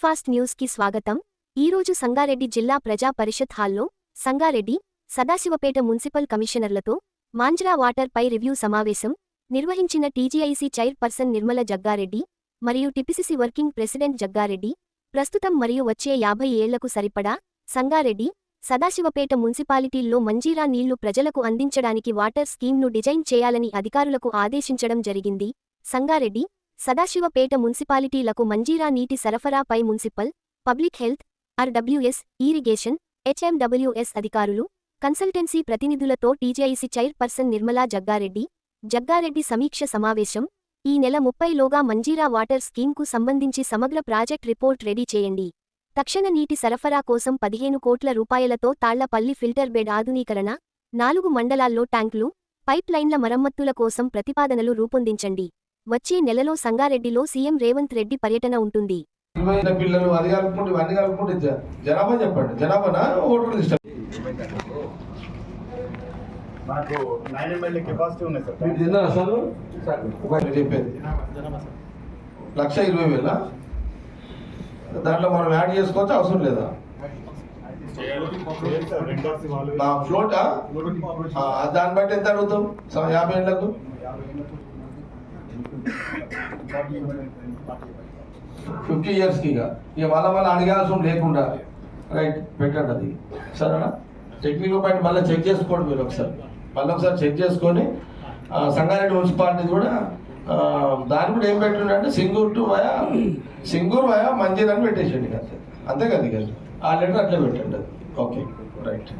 Fast న్యూస్కి స్వాగతం ఈరోజు సంగారెడ్డి జిల్లా ప్రజా పరిషత్ హాల్లో సంగారెడ్డి సదాశివపేట మున్సిపల్ కమిషనర్లతో మాంజ్రా వాటర్ పై రివ్యూ సమావేశం నిర్వహించిన టీజీఐసీ చైర్పర్సన్ నిర్మల జగ్గారెడ్డి మరియు టిపిసిసి వర్కింగ్ ప్రెసిడెంట్ జగ్గారెడ్డి ప్రస్తుతం మరియు వచ్చే యాభై ఏళ్ళకు సరిపడా సంగారెడ్డి సదాశివపేట మున్సిపాలిటీల్లో మంజీరా నీళ్ళు ప్రజలకు అందించడానికి వాటర్ స్కీమ్ను డిజైన్ చేయాలని అధికారులకు ఆదేశించడం జరిగింది. సంగారెడ్డి సదాశివపేట మున్సిపాలిటీలకు మంజీరా నీటి సరఫరాపై municipal public health RWS irrigation HMWS అధికారులు కన్సల్టెన్సీ ప్రతినిధులతో టీజీఐసి చైర్పర్సన్ నిర్మలా జగ్గారెడ్డి జగ్గారెడ్డి సమీక్ష సమావేశం. ఈ నెల ముప్పైలోగా మంజీరా వాటర్ స్కీమ్కు సంబంధించి సమగ్ర ప్రాజెక్ట్ రిపోర్ట్ రెడీ చేయండి. తక్షణ నీటి సరఫరా కోసం పదిహేను కోట్ల రూపాయలతో తాళ్ళపల్లి ఫిల్టర్ బెడ్ ఆధునీకరణ నాలుగు మండలాల్లో ట్యాంకులు పైప్ లైన్ల కోసం ప్రతిపాదనలు రూపొందించండి. వచ్చే నెలలో సంగారెడ్డిలో సీఎం రేవంత్ రెడ్డి పర్యటన ఉంటుంది. ఇరవై ఐదు పిల్లలు అది కలుపుకుంటే ఇవన్నీ కలుపుకుంటే జ- జనాభా చెప్పండి. జనాభానా? ఓటర్ లిస్ట్ మనకు నైన్ ఎంఎల్ఏ కెపాసిటీ ఉన్నాయి సార్. మీరు తిన్నారా సార్? ఒకటి చెప్పేది. లక్ష ఇరవై వేల? దాంట్లో మనం యాడ్ చేసుకోవచ్చు? అవసరం లేదా? ఫ్లోటా? ఆ, దాన్ని బట్టి ఎంత అడుగుతాం? యాభై ఏళ్ళకు? ఫిఫ్టీ ఇయర్స్కి ఇక ఇక వాళ్ళ మళ్ళీ అడగాల్సిన లేకుండా రైట్ పెట్టండి అది. సరేనా? టెక్నికల్ పాయింట్ మళ్ళీ చెక్ చేసుకోండి మీరు ఒకసారి. మళ్ళీ ఒకసారి చెక్ చేసుకొని సంగారెడ్డి మున్సిపాలిటీ కూడా దాని కూడా ఏం పెట్టిండే అంటే Singur to via Singur via Manjira అని పెట్టేసేయండి అంతే. అంతే కదా ఇక. ఆ లెటర్ అట్లే పెట్టండి అది. ఓకే రైట్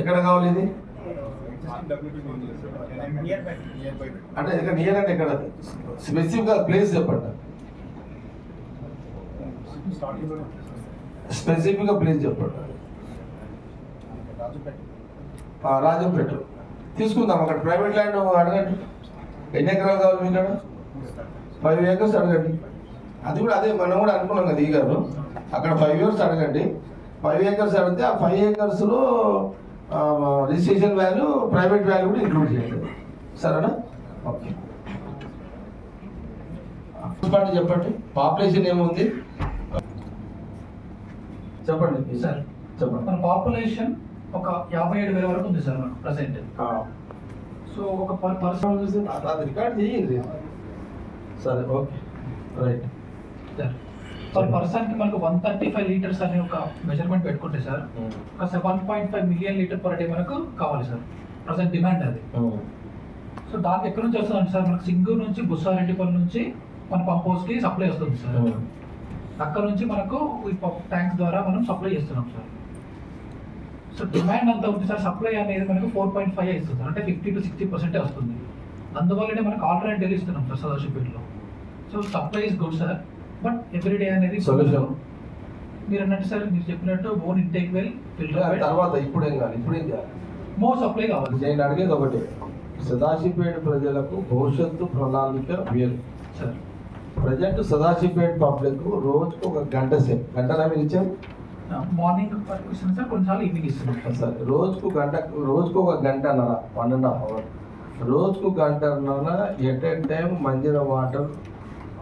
ఎక్కడ కావాలి ఇది? అంటే ఇక్కడ నియర్ అంటే ఎక్కడ? స్పెసిఫిక్గా ప్లేస్ చెప్పండి. స్పెసిఫిక్గా ప్లేస్ చెప్పండి. రాజంపేట. తీసుకుందాం అక్కడ ప్రైవేట్ ల్యాండ్ అడగండి. ఎన్ని ఎకరాలు కావాలి మీకు అక్కడ ఫైవ్ ఏకర్స్ అడగండి. అది కూడా అదే మనం కూడా అనుకున్నాం కదా ఈ గారు. అక్కడ ఫైవ్ ఇయర్స్ అడగండి. ఫైవ్ ఏకర్స్ అడిగితే ఆ ఫైవ్ ఏకర్స్లో రిజిస్ట్రేషన్ వాల్యూ ప్రైవేట్ వాల్యూ కూడా ఇంక్లూడ్ చేయండి సరేనా? ఓకే మున్సిపాలిటీ చెప్పండి. పాపులేషన్ ఏముంది? చెప్పండి సార్ చెప్పండి. మన పాపులేషన్ ఒక యాభై ఏడు వేల వరకు ఉంది సార్ మనకు ప్రజెంట్ సో ఒక పర్ పర్సన్ రికార్డ్ చేయండి. సరే ఓకే రైట్ పర్ పర్సన్కి మనకు వన్ థర్టీ ఫైవ్ లీటర్స్ అనే ఒక మెజర్మెంట్ పెట్టుకుంటే సార్ ఒక one point five million litre per day మనకు కావాలి సార్ ప్రజెంట్ డిమాండ్ అది. సో దానికి ఎక్కడి నుంచి వస్తుంది సార్ మనకు సింగూరు నుంచి బుస్సారెడ్డిపల్లి నుంచి మన పంప్ హౌస్కి సప్లై వస్తుంది సార్ అక్కడ నుంచి మనకు ఈ ట్యాంక్స్ ద్వారా మనం సప్లై చేస్తున్నాం సార్ సో డిమాండ్ అంతా ఉంది సార్ సప్లై అనేది మనకు ఫోర్ పాయింట్ ఫైవ్ ఇస్తుంది అంటే ఫిఫ్టీ టు సిక్స్టీ పర్సెంటే వస్తుంది. అందువల్లనే మనకు ఆల్టర్నేట్ డైలీ ఇస్తున్నాం sir సదాశివపేటలో so supply is good sir but every day అనేది Solution. మీరు అన్నట్టు సార్ మీరు చెప్పినట్టు ఓన్ ఇంటేక్ వెల్ ఆ తర్వాత ఇప్పుడేం కాదు ఇప్పుడేం కాదు మోర్ సప్లై కావాలి. నేను అడిగేది ఒకటి. సదాశివపేట ప్రజలకు భవిష్యత్తు ప్రణాళిక వేరు. సార్. ప్రజెంట్ సదాశివపేట పబ్లిక్ రోజుకు ఒక గంట సేపు. గంట మీరు ఇచ్చారు? మార్నింగ్ ఇస్తున్నాం సార్ కొన్నిసార్లు ఈవినింగ్ ఇస్తున్నాం. సార్ సరే రోజుకు గంట రోజుకు ఒక గంటన్నర వన్ అండ్ హాఫ్ అవర్ రోజుకు గంటన్నర at a time Manjira water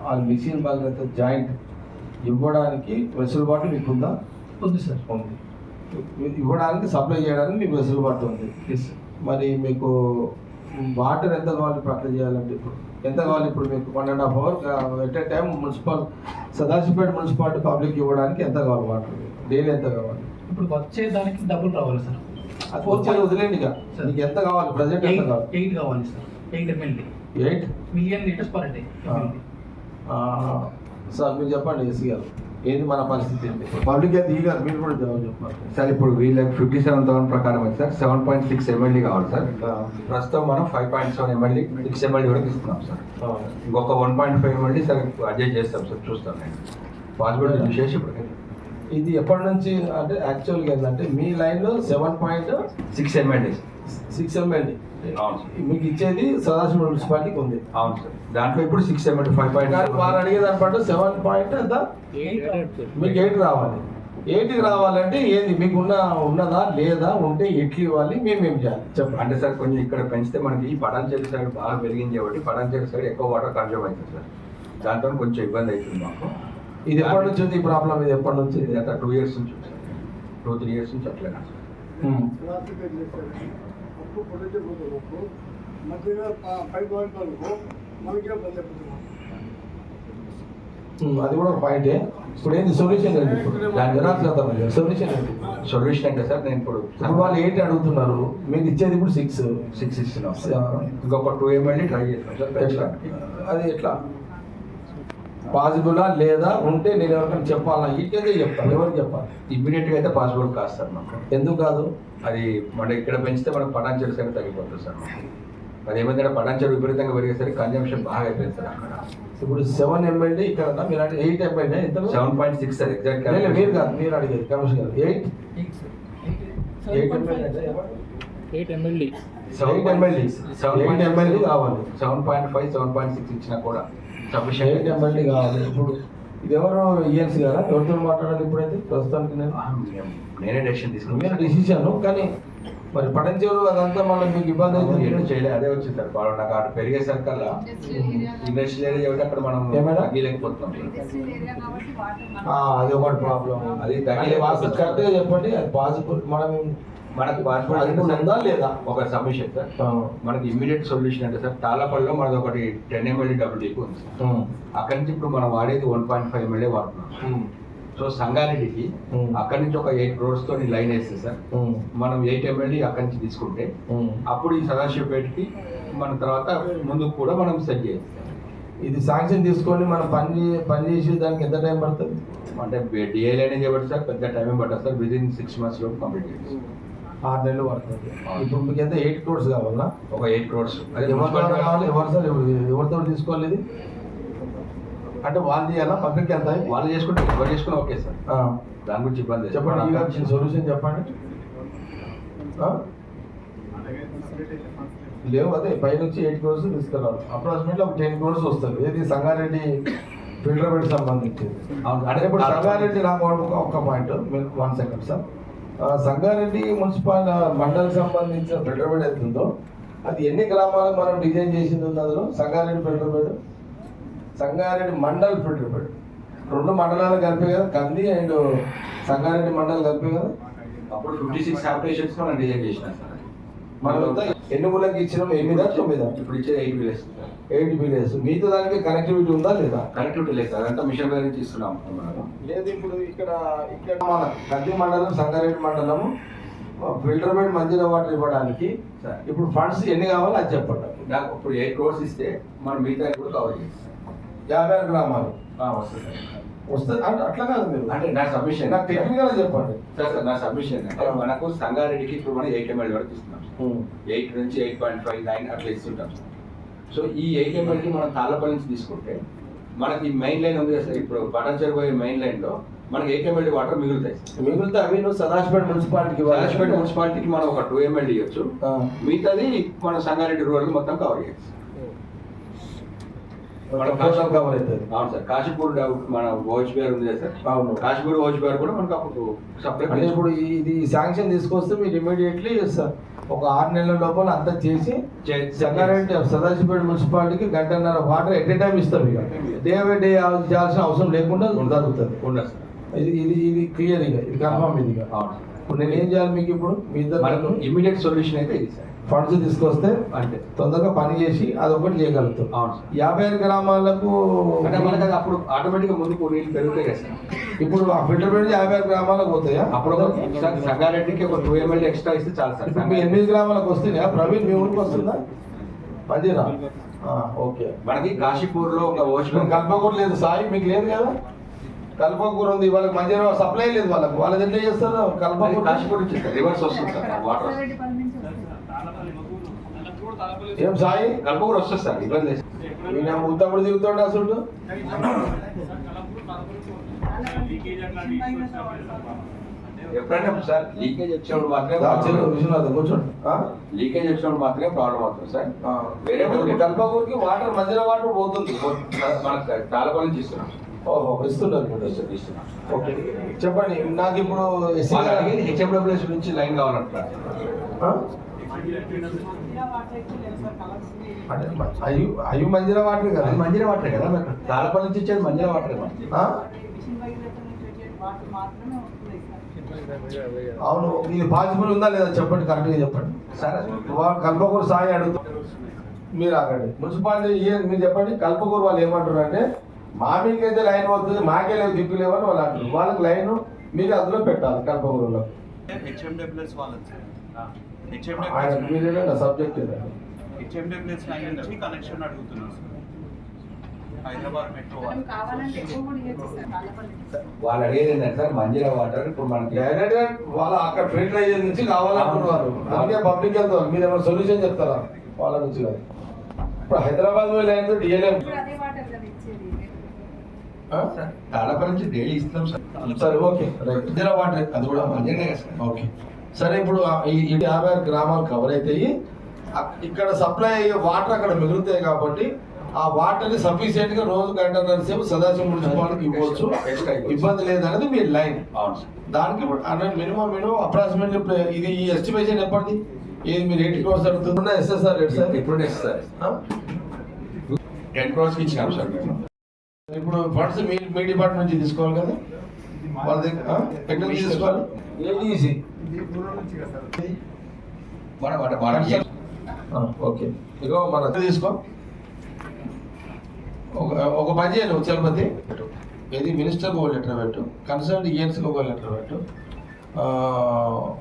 ఆ మిషన్ బాధ్యత జాయింట్ ఇవ్వడానికి వెసులుబాటు మీకు ఉందా ఉంది సార్. ఉంది. ఇవ్వడానికి సప్లై చేయడానికి మీకు వెసులుబాటు ఉంది. మరి మీకు వాటర్ ఎంత కావాలి ఇప్పుడు అట్లా చేయాలంటే ఇప్పుడు? ఎంత కావాలి ఇప్పుడు మీకు? One and half hour at a time municipal Sadasivpet municipality public ఇవ్వడానికి ఎంత కావాలి వాటర్? డైలీ ఎంత కావాలి? ఇప్పుడు వచ్చే దానికి డబ్బులు రావాలి సార్. అది వచ్చేది వదిలేండి ఇక. నీకు ఎంత కావాలి? ప్రజెంట్ ఎంత కావాలి? ఎయిట్ కావాలి sir. Eight eight million litres per day sir మీరు చెప్పండి ఎస్సీ గారు ఏంది మన పరిస్థితి ఏంటి? పబ్లిక్ అయితే ఈ గారు మీరు కూడా జవాబు చెప్పాలి సార్ ఇప్పుడు వీళ్ళకి ఫిఫ్టీ సెవెన్ థౌసండ్ ప్రకారం వచ్చి sir seven point six MLD కావాలి సార్. ప్రస్తుతం మనం five point seven MLD six MLD వరకు ఇస్తున్నాం సార్. ఇంకొక one point five MLD sir adjust చేస్తాం సార్ చూస్తాం నేను. పాసిబిలిటీ చూసేసి ఇప్పుడు ఇది ఎప్పటి నుంచి అంటే యాక్చువల్గా ఏంటంటే మీ లైన్లో seven point six MLD six sir మీకు ఇచ్చేది సదాశివ మున్సిపాలిటీకి ఉంది. అవును సార్. దాంట్లో ఇప్పుడు సిక్స్ ఎంఎల్డీ ఫైవ్ పాయింట్ వారు అడిగే దాని పాటు సెవెన్ పాయింట్ ఎంత? మీకు ఎయిట్ రావాలి. ఏంటికి రావాలంటే ఏది? మీకు ఉన్న ఉన్నదా లేదా ఉంటే ఎట్లు ఇవ్వాలి? మేమేం చేయాలి? చెప్పండి అంటే సార్ కొంచెం ఇక్కడ పెంచితే మనకి ఈ పటాన్చేరు సైడ్ బాగా పెరిగింది కాబట్టి పటాన్చేరు సైడ్ ఎక్కువ వాటర్ కన్జ్యూమ్ అవుతుంది సార్. దాంతో కొంచెం ఇబ్బంది అవుతుంది మాకు. ఇది ఎప్పటి నుంచి ఉంది ఈ ప్రాబ్లం ఇది ఎప్పటి నుంచి? ఇది అంతా టూ ఇయర్స్ నుంచి టూ త్రీ ఇయర్స్ నుంచి అట్లనే సార్. పోతుంది ఉప్పు మధ్యలో పైపు అనుకో మనకే బంద్ అయిపోతున్నాం ఉమ్, అది కూడా ఒక పాయింటే. ఇప్పుడు ఏంది? సొల్యూషన్ ఇప్పుడు? దాని సొల్యూషన్ సొల్యూషన్ అంటే సార్ నేను ఇప్పుడు ఇప్పుడు వాళ్ళు ఏంటి అడుగుతున్నారు? మీకు ఇచ్చేది ఇప్పుడు సిక్స్ సిక్స్ ఇస్తున్నాం ఇంకొక టూ ఎంఎల్ని ట్రై చేస్తాం ఎట్లా? అది ఎట్లా? పాసిబులా లేదా? ఉంటే నేను ఎవరికైనా చెప్పాలా ఇటుకైతే చెప్తాను. ఎవరికి చెప్పాలి? ఇమ్మీడియట్గా అయితే పాసిబుల్ కాదు సార్ మాకు. ఎందుకు కాదు? అది మన ఇక్కడ పెంచితే మనకు పటాన్చెరు సైడ్ తగ్గిపోతుంది సార్. అది ఏమైందంటే పటాన్చెరు విపరీతంగా పెరిగేసరికి కన్జంప్షన్ బాగా అయిపోయింది సార్ అక్కడ. ఇప్పుడు సెవెన్ ఎమ్మెల్యే ఇక్కడ మీరు అంటే ఎయిట్ ఎమ్మెల్యే ఎంత seven point six sir exact లేదు, మీరు కాదు మీరు అడిగేది కమిషన్ గారు. Eight? Eight MLD eight MLA eight MLA కావాలి. Seven point five seven point six ఇచ్చినా కూడా సఫిషియెంట్. ఎమ్మెల్యే కావాలి. ఇప్పుడు ఇది ఎవరు ఈఎన్సీ గారా? ఎవరితో మాట్లాడాలి ఇప్పుడైతే? ప్రస్తుతానికి నేను. నేనే డెసిషన్ తీసుకున్నాను. డిసిషన్ కానీ మరి పటంచెరు అదంతా మళ్ళీ మీకు ఇబ్బంది ఏం అవుతుంది. చేయలేదు అదే వచ్చింది సార్. వాళ్ళు నాకు అక్కడ పెరిగే సర్కల్లా ఇండస్ట్రియల్ ఏరియా కాబట్టి అక్కడ మనం ఏమైనా? తగ్గలేకపోతున్నాం. ఆ, అది ఒకటి ప్రాబ్లం అది తగిలే వాస్తు కరెక్ట్గా చెప్పండి అది పాసిబుల్ మనం మనకు ఉందా లేదా? ఒక సబ్మిషన్ సార్. మనకి ఇమ్మీడియట్ సొల్యూషన్ అంటే సార్ తాళపల్లిలో మనది ఒకటి టెన్ ఎంఎల్ఏ డబుల్ డీకు ఉంది అక్కడి నుంచి ఇప్పుడు మనం వాడేది వన్ పాయింట్ ఫైవ్ ఎంఎల్ఏ వాడుతున్నాం. సో సంగారెడ్డికి. అక్కడి నుంచి ఒక ఎయిట్ క్రోర్స్ తోని లైన్ వేస్తే సార్ మనం ఎయిట్ ఎంఎల్ఏ అక్కడి నుంచి తీసుకుంటే. అప్పుడు ఈ సదాశివపేటకి మన తర్వాత ముందుకు కూడా మనం సెట్ చేయొచ్చు ఇది శాంక్షన్ తీసుకొని మనం పని చే- పని చేసి దానికి ఎంత టైం పడుతుంది? అంటే డిఏల్ అనేది చేయబట్టి సార్ పెద్ద టైం పట్టదు sir within six months లోపు కంప్లీట్ చేయొచ్చు ఆరు నెలలు పడుతుంది. ఇప్పుడు మీకు ఎంత? ఎయిట్ క్రోర్స్ కావాలా? ఒక ఎయిట్ క్రోర్స్ అదే ఎవరి ద్వారా మున్సిపాలిటీ కావాలి ఎవరు సార్ ఎవరు- ఎవరితో తీసుకోవాలి ఇది అంటే వాళ్ళు చేయాలా? పక్కకి ఎంత వాళ్ళు చేసుకుంటే ఎవరు చేసుకున్నా ఓకే సార్. దాని గురించి ఇబ్బంది. చెప్పండి ఈ వచ్చిన సొల్యూషన్ చెప్పండి. లేవు అదే పై నుంచి ఎయిట్ క్రోర్స్ తీసుకురావాలి. అప్రాక్సిమేట్లీ ఒక టెన్ క్రోర్స్ వస్తుంది. ఏది? సంగారెడ్డి ఫిల్టర్ బెడ్ సంబంధించింది. అంటే ఇప్పుడు సంగారెడ్డి నాకు ఒక- point. One second sir Sangareddy municipal మండలికి సంబంధించిన ఫిల్టర్ బెడ్ ఎంత ఉందో అది ఎన్ని గ్రామాలకు మనం డిజైన్ చేసింది ఉంది అందులో? Sangareddy filter bed Sangareddy mandal filter bed రెండు మండలాలు కలిపే కదా కంది అండ్ సంగారెడ్డి మండలం కలిపే కదా? అప్పుడు ఫిఫ్టీ సిక్స్ ఆపరేషన్స్ మనం డిజైన్ చేసినాం సార్. మనం ఎన్ని ఊళ్ళకి ఇచ్చినాం? ఎనిమిదా తొమ్మిదా? ఇప్పుడు ఇచ్చేది ఎయిట్ విలేజ్ ఎయిట్ విలేజ్ మిగతా దానికి కనెక్టివిటీ ఉందా లేదా? కనెక్టివిటీ లేదు సార్ అదంతా మిషన్ పేరు నుంచి ఇస్తున్నాం లేదు ఇప్పుడు ఇక్కడ ఇక్కడ మన కంది మండలం సంగారెడ్డి మండలం ఫిల్టర్ బెడ్ మంచిగా వాటర్ ఇవ్వడానికి సార్. ఇప్పుడు ఫండ్స్ ఎన్ని కావాలో అది చెప్పండి. నాకు ఇప్పుడు ఎయిట్ క్రోర్స్ ఇస్తే మనం మిగతా కూడా కవర్ చేస్తాం. యాభై ఆరు గ్రామాలు. వస్తుంది వస్తుంది అంటే అట్లా కాదు మీరు. అంటే నా సబ్మిషన్ నాకు టెక్నికల్ చెప్పండి. సార్ సార్ నా సబ్మిషన్ అంటే మనకు సంగారెడ్డికి ఇప్పుడు మనం ఎయిట్ ఎంఎల్ వరకు ఇస్తున్నాం. ఎయిట్ నుంచి ఎయిట్ పాయింట్ ఫైవ్ నైన్ అట్లా ఇస్తుంటాం. సార్ సో ఈ ఎయిట్ ఎంఎల్కి మనం తాళ్ళపల్లి నుంచి తీసుకుంటే మనకి మెయిన్ లైన్ ఉంది సార్ ఇప్పుడు పటాన్చేరు పోయే మెయిన్ లైన్లో మనకి ఎయిట్ ఎంఎల్ వాటర్ మిగులుతాయి మిగిలితే అవి నువ్వు సదాశివపేట మున్సిపాలిటీకి. రాజపేట మున్సిపాలిటీకి మనం ఒక టూ ఎంఎల్ ఇవ్వచ్చు. మిగతాది మన సంగారెడ్డి రూరల్ మొత్తం కవర్ చేయొచ్చు అవుతుంది. అవును సార్. కాశీపూర్ మన ఓహెచ్ బిఆర్ ఉంది సార్. అవును. కాశీపూర్ ఓహెచ్ బిఆర్ కూడా మనకు అప్పుడు సప్లై ఇప్పుడు ఇది శాంక్షన్ తీసుకొస్తే మీరు ఇమీడియట్లీ సార్ ఒక ఆరు నెలల లోపల అంతా చేసి సంగారెడ్డి సదాశివపేట మున్సిపాలిటీకి గంటన్నర వాటర్ ఎట్ ఏ టైం ఇస్తాం ఇక. డే బై డే చేయాల్సిన అవసరం లేకుండా జరుగుతుంది. ఉండదు సార్. ఇది ఇది ఇది క్లియర్ ఇక. ఇది కన్ఫర్మ్ ఇది అవును ఇప్పుడు నేను ఏం చేయాలి మీకు ఇప్పుడు? మీ మనకు ఇమీడియట్ సొల్యూషన్ అయితే ఇది సార్. ఫండ్స్ తీసుకొస్తే అంతే. తొందరగా పని చేసి అదొకటి చేయగలుగుతాం. అవును సార్. యాభై ఆరు గ్రామాలకు అంటే మనకి అది అప్పుడు ఆటోమేటిక్గా ముందుకు నీళ్ళు పెరుగుతాయి కదా సార్. ఇప్పుడు ఆ ఫిల్టర్ పెట్టి యాభై ఆరు గ్రామాలకు పోతాయా? అప్పుడు సార్ సంగారెడ్డికి ఒక టూ ఎంఎల్ ఎక్స్ట్రా ఇస్తే చాలు సార్. మీ ఎనిమిది గ్రామాలకు వస్తున్నాయా? ప్రవీణ్ మీ ఊరికి వస్తుందా? పదిరా ఓకే. మనకి కాశీపూర్లో ఒక ఓష్ ఇప్పుడు కల్పకూర లేదు సాయి మీకు లేదు కదా? కల్పకూర ఉంది వాళ్ళకి మంచిగా సప్లై లేదు వాళ్ళకి. వాళ్ళది ఎట్లా చేస్తారు? కల్పకూర కాశీపూర్ నుంచి రివర్స్ వస్తుంది సార్ వాటర్ ఏం సాయి? కల్పకూర వస్తుంది సార్ ఇబ్బంది లేదు. ఈయన ఉత్తప్పుడు తిరుగుతుండే అసలు? ఎప్పుడైనా సార్ లీకేజ్ వచ్చినప్పుడు మాత్రమే విశ్వనాథ్ కూర్చోండి. ఆ? లీకేజ్ వచ్చినప్పుడు మాత్రమే ప్రాబ్లం అవుతుంది సార్. వేరే కల్పకూరకి వాటర్ మధ్యలో వాటర్ పోతుంది. మనకు తాళపల్లి నుంచి ఇస్తున్నాం. ఓహో ఇస్తున్నారు ఓకే. చెప్పండి నాకు ఇప్పుడు హెచ్ఎండబ్ల్యూఎస్ నుంచి లైన్ మ- అయ్యు అయ్యు మంజీరా వాటర్ కదా. మంజీరా వాటర్ కదా మరి. తాళపల్లి నుంచి ఇచ్చేది మంజీరా వాటర్ కదా ఆ? అవును ఇది పాసిబుల్ ఉందా లేదా చెప్పండి కరెక్ట్గా చెప్పండి. సరే. వాళ్ళు కల్పకూరు సాయి అడుగుతారు మీరు అక్కడి మున్సిపాలిటీ ఏ- మీరు చెప్పండి కల్పకూరు వాళ్ళు ఏమంటారు అంటే మా మీకైతే లైన్ వస్తుంది మాకే లేదు దిక్కు లేవని వాళ్ళు అంటారు వాళ్ళకి లైన్ మీరు అందులో పెట్టాలి మీరేనా సబ్జెక్ట్ కనెక్షన్ అడుగుతున్నాం వాళ్ళు. అడిగేది ఏంటంటే సార్ మంజీరా వాటర్ ఇప్పుడు మనకి డైరెక్ట్ వాళ్ళు అక్కడ ఫిల్టర్ అయ్యే నుంచి కావాలనుకున్నారు. అందుకే పబ్లిక్ వెళ్తారు. మీరు ఏమైనా సొల్యూషన్ చెప్తారా? వాళ్ళ నుంచి కాదు. ఇప్పుడు హైదరాబాద్లో లైన్ డిఎల్ఎం ఇప్పుడు అదే వాటర్ కదా ఇచ్చేది తాళపల్లి నుంచి డైలీ ఇస్తాం సార్ సరే ఓకే రైట్ వాటర్ అది కూడా సార్ ఓకే సరే ఇప్పుడు ఈ యాభై ఆరు గ్రామాలు కవర్ అవుతాయి ఇక్కడ సప్లై అయ్యే వాటర్ అక్కడ మిగులుతాయి కాబట్టి ఆ వాటర్ని సఫిషియెంట్గా రోజు గంటన్నర సేపు సదాశివ మున్సిపాలిటీకి ఇవ్వచ్చు. ఇబ్బంది లేదనేది మీ లైన్ దానికి మినిమం మినిమం అప్రాక్సిమేట్లీ ఇది ఈ ఎస్టిమేషన్ ఎప్పటిది? ఏది మీరు ఎయిటీ క్రోర్స్ అడుగుతున్నా ఎస్ఎస్ఆర్ రేట్ సార్ ఎప్పుడు సార్ టెన్ క్రోర్స్కి ఇచ్చినాం సార్ మేము. ఇప్పుడు ఫండ్స్ మీ మీ డిపార్ట్మెంట్ నుంచి తీసుకోవాలి కదా? వాళ్ళ దగ్గర? ఎక్కడి నుంచి తీసుకోవాలి? సార్. మన మన మన ఓకే. ఇగో మన తీసుకో? ఒక ఒక పని ఒక చలపతి. ఇది మినిస్టర్కి ఒక లెటర్ పెట్టు. కన్సర్న్ ఈఎన్స్కి ఒక లెటర్ పెట్టు. ఆ,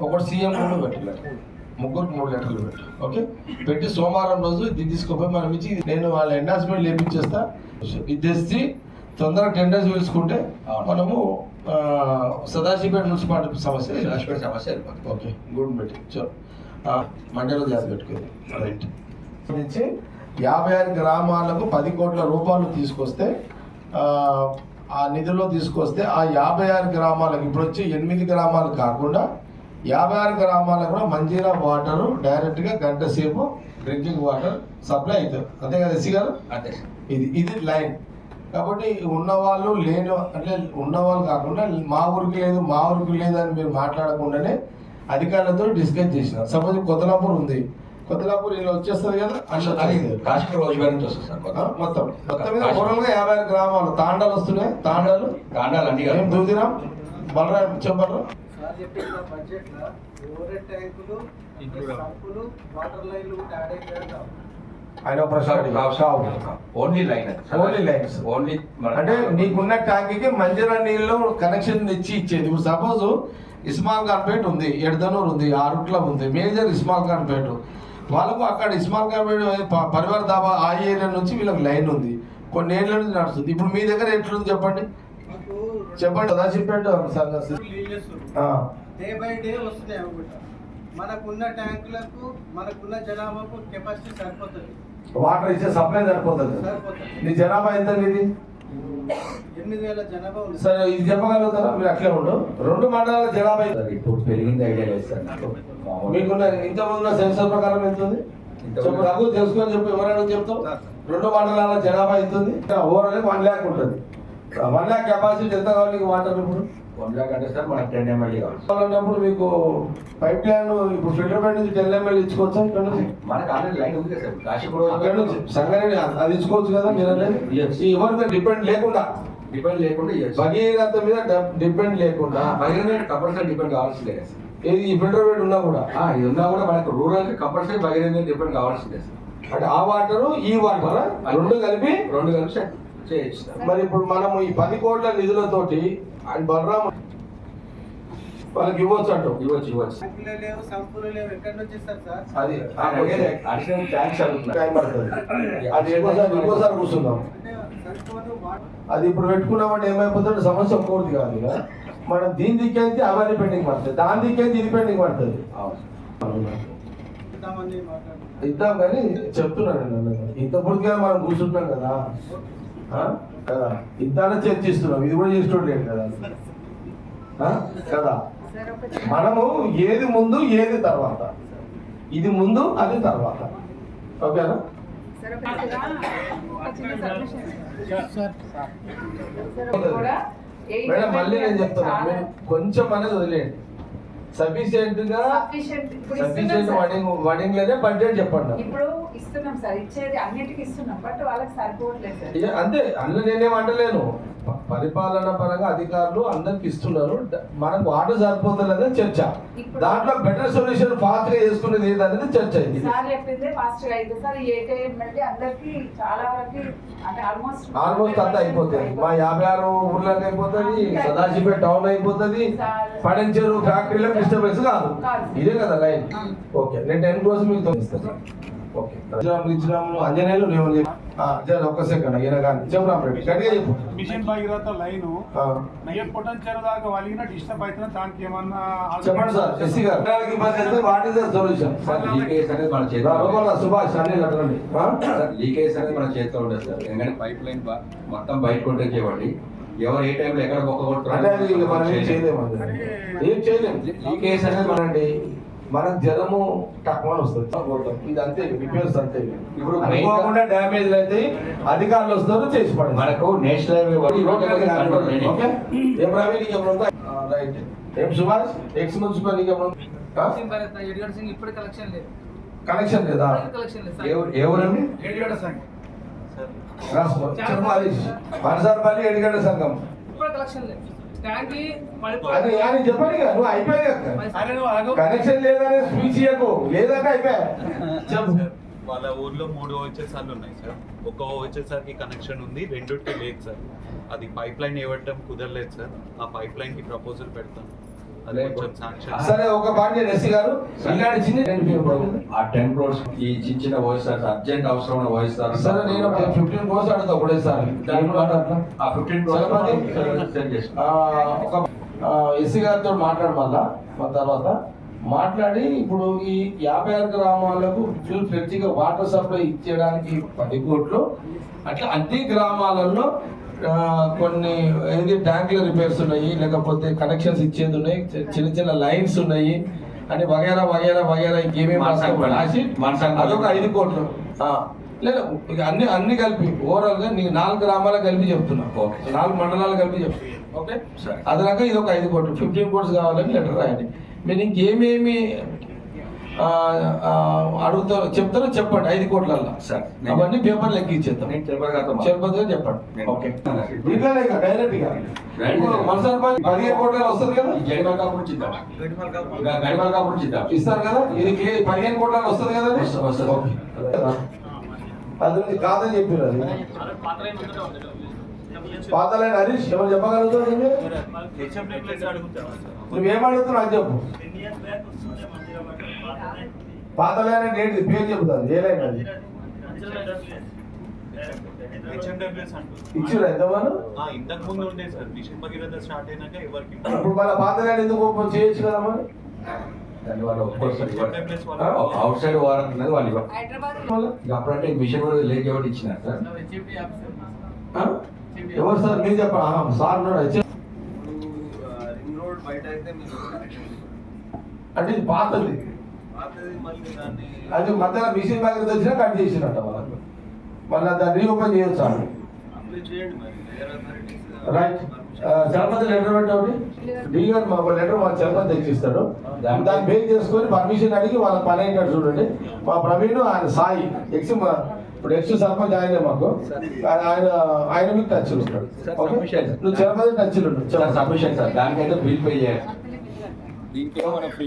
ఒకటి సీఎం కూడా పెట్టు లెటర్ ముగ్గురికి మూడు లెటర్లు పెట్టు. ఓకే? పెట్టి సోమవారం రోజు ఇది తీసుకోపోయి మనం ఇచ్చి నేను వాళ్ళ ఎండార్స్మెంట్ లేపించేస్తా ఇది తెచ్చి తొందరగా టెండర్స్ పిలుచుకుంటే మనము సదాశివపేట మున్సిపాలిటీ సమస్య రాష్ట్ర సమస్య. ఓకే గుడ్ పెట్టి. చో మండలం జాతి పెట్టుకుంది. రైట్ నుంచి యాభై ఆరు గ్రామాలకు పది కోట్ల రూపాయలు తీసుకొస్తే ఆ, ఆ నిధుల్లో తీసుకొస్తే ఆ యాభై ఆరు గ్రామాలకు ఇప్పుడు వచ్చి ఎనిమిది గ్రామాలు కాకుండా యాభై ఆరు గ్రామాలకు కూడా మంజీరా వాటర్ డైరెక్ట్గా గంట సేపు డ్రింకింగ్ వాటర్ సప్లై అవుతుంది. అంతే కదా ఎస్సీ గారు? అంతే. సార్ ఇది ఇది లైన్. కాబట్టి ఉన్నవాళ్ళు లేని అంటే ఉన్నవాళ్ళు కాకుండా మా ఊరికి లేదు మా ఊరికి లేదు అని మీరు మాట్లాడకుండానే అధికారులతో డిస్కస్ చేసిన సపోజ్ కొత్తలాపూర్ ఉంది. కొత్తలాపూర్ ఇలా వచ్చేస్తుంది కదా అట్లా అది అది కాశ్మీర్ రోజువారీ నుంచి వస్తుంది సార్. మొత్తం. మొత్తం మీద ఓవరాల్గా యాభై ఆరు గ్రామాలు. తాండాలు వస్తున్నాయి. తాండాలు. కాండాలు అన్ని దూదిరాం బలరాం చెప్పరు చెప్పిన బడ్జెట్లో ఓవర్ ట్యాంకులు సంపులు వాటర్ లైన్లు కూడా యాడ్ అయ్యాయి ఆయన అడిగారు. Only line Only lines. Only అంటే నీకున్న ట్యాంక్కి మంజీరా నీళ్ళు కనెక్షన్ తెచ్చి ఇచ్చేది. ఇప్పుడు సపోజ్ ఇస్మాల్ ఖాన్పేట్ ఉంది ఎడదనూరు ఉంది ఆరుట్ల ఉంది మేజర్ ఇస్మాల్ ఖాన్పేట్ వాళ్ళకు అక్కడ ఇస్మాల్ ఖాన్పేట్ పరివార దాబా ఆ ఏరియా నుంచి వీళ్ళకి లైన్ ఉంది. కొన్ని ఏళ్ళ నుంచి నడుస్తుంది. ఇప్పుడు మీ దగ్గర ఎట్లుంది చెప్పండి? చెప్పండి సార్ లీజెస్ ఆ, డే బై డే వస్తున్నాయి అనమాట మనకున్న ట్యాంకులకు మనకున్న జనాభాకు కెపాసిటీ సరిపోతుంది. వాటర్ ఇచ్చే సప్లై సరిపోతుంది. సరిపోతుంది. నీ జనాభా ఎంత ఇది ఎనిమిది వేల జనాభా ఉంది. సరే ఇది చెప్పగలుగుతారా? మీరు అట్లే ఉండు. రెండు మండలాల జనాభా ఇప్పుడు పెరిగింది ఐడియా లేదు సార్ మీకున్న ఇంతకుముందు సెన్సర్ ప్రకారం ఎంత ఉంది? తెలుసుకొని చెప్పు ఎవరైనా చెప్తావు? రెండు మండలాల జనాభా ఎంత ఉంది? ఓవరాల్ వన్ ల్యాక్ ఉంటుంది. వన్ ల్యాక్ కెపాసిటీ ఎంత కావాలి వాటర్ ఇప్పుడు? వన్ లాక్ అంటే సార్ మనకు టెన్ ఎంఎల్ఏ కావాలి. కావాలన్నప్పుడు మీకు పైప్ లైన్ ఇప్పుడు ఫిల్టర్ బెడ్ నుంచి టెన్ ఎంఎల్ ఇచ్చుకోవచ్చా ఇక్కడ నుంచి? మనకు ఆల్రెడీ లైన్ ఉంది సార్. కాశీపురం అక్కడ నుంచి. సంగారెడ్డి అది- ఇచ్చుకోవచ్చు కదా మీరు అనేది? ఎవరి డిపెండ్ లేకుండా. డిపెండ్ లేకుండా. భగీరథ మీద డిపెండ్ లేకుండా. బహిరంగ కంపల్సరీ డిపెండ్ కావాల్సిందే ఈ ఫిల్టర్ బెడ్ ఉన్నా కూడా? ఇది ఉన్నా కూడా మనకు రూరల్ కంపల్సరీ బహిరంగ డిపెండ్ కావాల్సిందే సార్. అంటే ఆ వాటర్ ఈ వాటర్ రెండు కలిపి రెండు కలిపి సార్ మరి ఇప్పుడు మనము ఈ పది కోట్ల నిధులతోటి ఆయన బలరాం వాళ్ళకి ఇవ్వచ్చు అంటాం ఇవ్వచ్చు ఇవ్వచ్చు. అది అది ఇంకోసారి ఇంకోసారి కూర్చుందాం. అది ఇప్పుడు పెట్టుకున్నామంటే ఏమైపోతుంది? సమస్య ఒక్కటి కాదు ఇక. మనం దీని దిక్కేది అవన్నీ పెండింగ్ పడుతుంది దాని దిక్కేది ఇది పెండింగ్ పడుతుంది. ఇద్దాం కానీ చెప్తున్నాను నేను. ఇంత పూర్తిగా మనం కూర్చుంటున్నాం కదా? కదా. ఇద్దానే చర్చిస్తున్నాం. ఇది కూడా చేస్తుండలేదు కదా? కదా. మనము ఏది ముందు ఏది తర్వాత. ఇది ముందు అది తర్వాత. ఓకేనా? మేడం మళ్ళీ నేను చెప్తున్నా. కొంచెం అనేది వదిలేయండి. సఫిషియెంట్గా సఫిషియెంట్. వడింగ్ వడింగ్ బడ్జెట్ చెప్పండి. ఇప్పుడు ఇస్తున్నాం సార్. ఇచ్చేది అన్నిటికీ ఇస్తున్నాం. బట్ వాళ్ళకి సరిపోవట్లేదు సార్. అంతే. అందులో నేనేం అంటలేను. పరిపాలన పరంగా అధికారులు అందరికి ఇస్తున్నారు. మనకు వాటర్ సరిపోతలేదని చర్చ. దాంట్లో బెటర్ సొల్యూషన్ ఫాస్ట్గా చేసుకునేది ఏదనేది చర్చ ఇది. సార్ చెప్పిందే ఫాస్ట్గా అయితే సార్. మళ్ళీ అందరికి చాలా వరకు అంటే ఆల్మోస్ట్ ఆల్మోస్ట్ అంతా అయిపోతుంది. మా యాభై ఆరు ఊర్లకు అయిపోతుంది. సదాశివపేట టౌన్ అయిపోతుంది. పడంచెరు ఫ్యాక్టరీలకు డిస్టర్బెన్స్ కాదు. ఇదే కదా లైన్. ఓకే నేను టెన్ కోసం మీకు తోస్తాను ఓకే. ఇచ్చినాము అంజనేయులు ఒక్క సెకండ్ కానీ చెప్పు రామరెడ్డి గట్టిగా చెప్పు. మిషన్ భగీరథ లైన్ ఆ, నయ్య పొటెన్షియల్ దాకా వలిగిన డిస్టర్బ్ అవుతున్నా దానికి ఏమన్నా చెప్పండి సార్ ఎస్సీ గారు. పిల్లలకి ఇబ్బంది అయితే what is the solution sir leakage అనేది మన చేతిలో లోపల సుభాష్ అన్ని కట్టండి ఆ? సార్ లీకేజ్ అనేది మన చేతిలో సార్. ఎందుకంటే పైప్ లైన్ బా- మొత్తం బయట కొంటే చేయబడి ఎవరు ఏ టైంలో ఎక్కడ మనం ఏం చేయలేము. చేయలేము లీకేజ్ అనేది మనండి మనకు జ్వరము తక్కువ వస్తుంది. ఇది అంతే రిపేర్స్ అంతే. ఇప్పుడు అనుకోకుండా డ్యామేజ్ అయితే అధికారులు వస్తారు చేసి పడేస్తారు. మనకు నేషనల్ హైవే ఈ రైట్. ఏం సుభాష్? ఎక్స్ మున్సిపల్ ఇప్పుడు కలెక్షన్ లేదు. కనెక్షన్ లేదా? కలెక్షన్ లేదు ఎవరు ఎవరండి? రాసుకో ఎడిగడ్డ సంఘం. ఇప్పుడు కలెక్షన్ లేదు. ట్యాంక్ అది అని కదా నువ్వు. కనెక్షన్ లేదనే స్పీచ్ ఇయ్యకు. లేదంటే అయిపోయా. వాళ్ళ ఊర్లో మూడు ఓహెచ్ఎస్ఆర్లు ఉన్నాయి సార్. ఒక OHSR కి కనెక్షన్ ఉంది రెండుకి లేదు సార్. అది పైప్ లైన్ ఇవ్వటం కుదరలేదు సార్. ఆ పైప్ లైన్కి ప్రపోజల్ పెడతాం అది కొంచెం శాంక్షన్ సరే ఒక పాయింట్ ఎస్సీ గారు ఇలాంటి చిన్న నేను ఆ టెన్ క్రోడ్స్ ఈ చిన్న చిన్న వాయిస్ అర్జెంట్ అవసరం ఉన్న వాయిస్ సరే నేను ఫిఫ్టీన్ కోర్స్ అడుగుతా ఒకటేసారి ఆ ఫిఫ్టీన్ క్రోడ్స్ ఆ, ఒక ఎస్సీ గారితో మాట్లాడు మళ్ళా మన తర్వాత. మాట్లాడి ఇప్పుడు ఈ యాభై ఆరు గ్రామాలకు ఫుల్ ఫ్లెడ్జిగా వాటర్ సప్లై ఇచ్చేయడానికి పది కోట్లు. అట్లా అన్ని గ్రామాలలో కొన్ని ఏది ట్యాంకుల రిపేర్స్ ఉన్నాయి లేకపోతే కనెక్షన్స్ ఇచ్చేది ఉన్నాయి చిన్న చిన్న లైన్స్ ఉన్నాయి అని వగేరా వగేరా వగేరా ఇంకేమేమి రాసి అదొక ఐదు కోట్లు. లేదు ఇక అన్ని అన్ని కలిపి ఓవరాల్గా నీకు నాలుగు గ్రామాలకు కలిపి చెప్తున్నా. ఓకే. నాలుగు మండలాలు కలిపి చెప్తున్నా. ఓకే? సరే. అదనక ఇది ఒక ఐదు కోట్లు. ఫిఫ్టీన్ కోట్స్ కావాలని లెటర్ రాయండి. మీరు ఇంకేమేమి అడుగుతారో చెప్తారో చెప్పండి ఐదు కోట్లల్లో సరే. అవన్నీ పేపర్ లెక్క ఇచ్చేద్దాం నేను తిరుపతి గారితో మాట్లాడతాను. తిరుపతి గారు చెప్పండి ఓకే డైరెక్ట్గా. మనసారి పదిహేను కోట్ల వస్తుంది కదా గడిమల్ ఇచ్చిద్దాం ఇస్తారు కదా ఇది పదిహేను కోట్ల వస్తుంది కదా. ఓకే. అది నీకు కాదని చెప్పారు అది పాతలైన హరీష్ ఎవరు చెప్పగలుగుతారు నువ్వు? హెచ్ఎండి ప్లేస్ పాతలైన డేట్ పేరు చెబుతాను ఏ లైన్ అది? ఇచ్చిరా ఇంతకు ముందు ఉండే సార్ మిషన్ భగీరథ స్టార్ట్ అయినాక ఎవరికి ఇప్పుడు మన పాతలైన ఎందుకు ఓపెన్ చేయొచ్చు కదా మరి? అవుట్ సైడ్ వాళ్ళు అప్పుడంటే మిషన్ కూడా లేక ఎవరు ఇచ్చినారు సార్? ఆ? ఎవరు సార్? మీరు చెప్పండి. ఆహా, సార్ ఉన్నాడు. అయితే రింగ్ రోడ్ బయట అయితే మీకు అంటే ఇది పాతది. అది మధ్యలో మిషన్ దగ్గర వచ్చినా కట్ చేసినట్ట వాళ్ళకు. మళ్ళీ దాన్ని రీఓపెన్ చేయొచ్చు రైట్ చలపతి లెటర్ పెట్టండి డి గారు మా లెటర్ మా చలపతి తెచ్చిస్తాడు. దాన్ని బేక్ చేసుకొని పర్మిషన్ అడిగి వాళ్ళ పని ఏంటో చూడండి. మా ప్రవీణ్ ఆయన సాయి ఎక్స్ ఇప్పుడు ఎక్స్ సర్పంచ్ ఆయనే మాకు. ఆయన ఆయన మీకు టచ్ ఉంటాడు. నువ్వు చలపతి టచ్ ఉండు సార్ దానికైతే బిల్ పే చేయాలి. బిల్. దీనికేమో మనం ఫ్రీ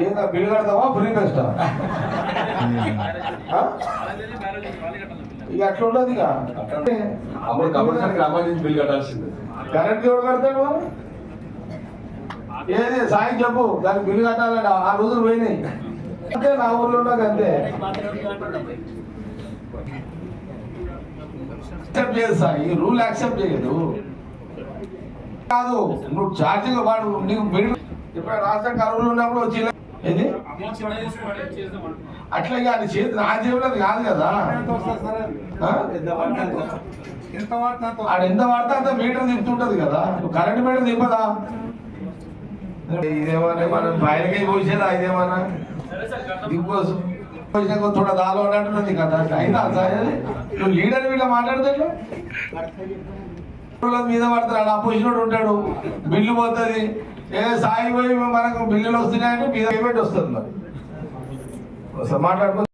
ఏందా బిల్ కడతావా ఫ్రీ బెస్టా? ఇక అట్లా ఉండదు ఇక. అప్పుడు కంపల్సరీ గ్రామాల నుంచి బిల్ కట్టాల్సిందే. కరెంట్ ఎవడు కడతాడు? ఏది? సాయం చెప్పు. దానికి బిల్లు కట్టాలంటే. ఆ రోజులు పోయినాయి. అంతే నా ఊర్లో ఉన్నాక అంతే. యాక్సెప్ట్ చేయదు సార్. ఈ రూల్ యాక్సెప్ట్ చేయదు. కాదు నువ్వు ఛార్జింగ్ వాడు నీకు బిల్ ఇప్పుడు రాష్ట్ర కరువులు ఉన్నప్పుడు వచ్చి అట్లా కానీ చేతి నా జేబులో అది కాదు కదా. ఎంత ఎంత వాడుతున్నా అంత ఆడ ఎంత వాడితే అంత మీటర్ తిప్పుతుంటది కదా. కరెంట్ మీటర్ తిప్పదా ఇదేమన్నా మనం బయటకే పోసేదా ఇదేమన్నా? దిగ్గోసు పోయినాక తోడ దాలో అన్నట్టున్నది కదా. అయినా నువ్వు లీడర్ వీళ్ళ మాట్లాడితే మీద పడతాడు ఆ పొజిషన్ ఉంటాడు బిల్లు పోతుంది. ఏ సాయి పోయి మనకు బిల్లులు వస్తున్నాయంటే మీద పేమెంట్ వస్తుంది మరి. మాట్లాడుకుంటే